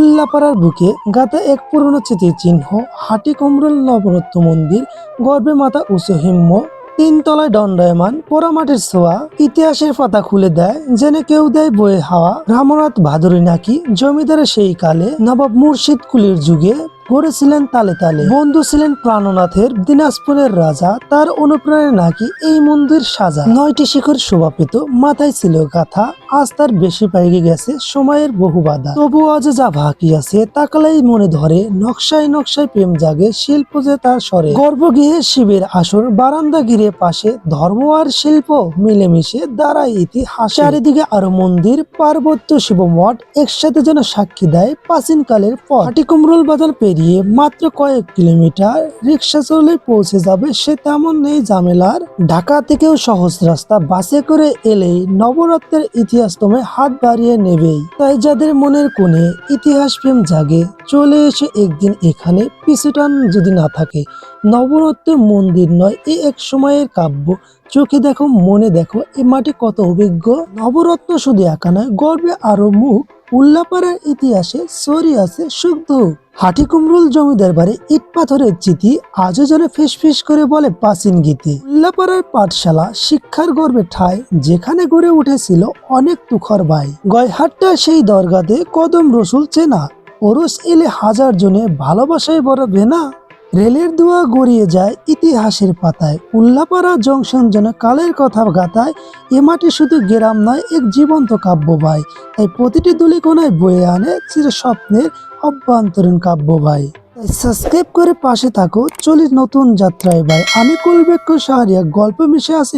উল্লাপাড়ার বুকে গাতে এক পুরনো চিহ্ন হাটি কমরুল নবরত্ন মন্দির গর্বে মাতা উঁচু হিম্ম, তিনতলায় দণ্ডায়মান, পোড়ামাটির ছোঁয়া, ইতিহাসের পাতা খুলে দেয়, জেনে কেউ দেয় বয়ে হাওয়া, রামনাথ ভাদুরী নাকি জমিদারের সেই কালে নবাব মুর্শিদ কুলির যুগে গড়েছিলেন তালে তালে। বন্ধু ছিলেন প্রাণনাথের। দিনাজপুরের রাজা, তার অনুপ্রেরণায় নাকি এই মন্দির সাজা? নয়টি শিখর শোভা পেত মাথায় ছিল গাথা, আজ তার বেশি পাইগে গেছে সময়ের বহু বাধা। তবু আজ যা বাকি আছে, তাকালেই মনে ধরে, নকশায় নকশায় প্রেম জাগে, শিল্প যে তার স্বরে। গর্ভগৃহে শিবের আসর, বারান্দা ঘিরে পাশে, ধর্ম আর শিল্প মিলেমিশে দাঁড়ায় ইতিহাস। চারিদিকে আরও মন্দির, পার্বত্য শিব মঠ একসাথে যেন সাক্ষী দেয় প্রাচীনকালের পর হাটিকুমরুল বাজার পেরিয়ে মাত্র কয়েক কিলোমিটার রিক্সা চলে পৌঁছে যাবে সে তেমন নেই ঝামেলার। ঢাকা থেকেও সহজ রাস্তা। বাসে করে এলেই নবরত্নের ইতিহাস তোমায় হাত বাড়িয়ে নেবেই। তাই যাদের মনের কোণে ইতিহাস প্রেম জাগে, চলে এসে একদিন এখানে। পিছুটান যদি না থাকে, নবরত্ন মন্দির নয়, এ এক সময়ের কাব্য। চোখে দেখো, মনে দেখো, এ মাটি কত অভিজ্ঞ। নবরত্ন শুধু একা নয়, গর্বে আরও মুখ। উল্লাপাড়ার ইতিহাসে সরি আছে সুগ্ধ হাটি কুমরুল জমিদার বাড়ি ইট পাথরের চিঠি আজও যেন ফিস করে বলে প্রাচীন গীতি। উল্লাপাড়ার পাঠশালা শিক্ষার গর্বে ঠায় যেখানে গড়ে উঠেছিল অনেক তুখর ভাই গয়হাটটা সেই দরগাতে কদম রসুল চেনা, ওরস এলে হাজার জনে ভালোবাসায় বড় ভেনা রেলের দোয়া গড়িয়ে যায় ইতিহাসের পাতায়। উল্লাপাড়া জংশন যেন কালের কথা গাতায়, এ মাটি শুধু গ্রাম নয়, এক জীবন্ত কাব্য ভাই তাই প্রতিটি দুলিকোনায় বয়ে আনে চির স্বপ্নের অভ্যন্তরীণ কাব্য ভাই সাবস্ক্রাইব করে পাশে থাকো চলি নতুন যাত্রায় ভাই। আমি কুলবেক্ষ সাহারিয়া, গল্প মিশে আছি।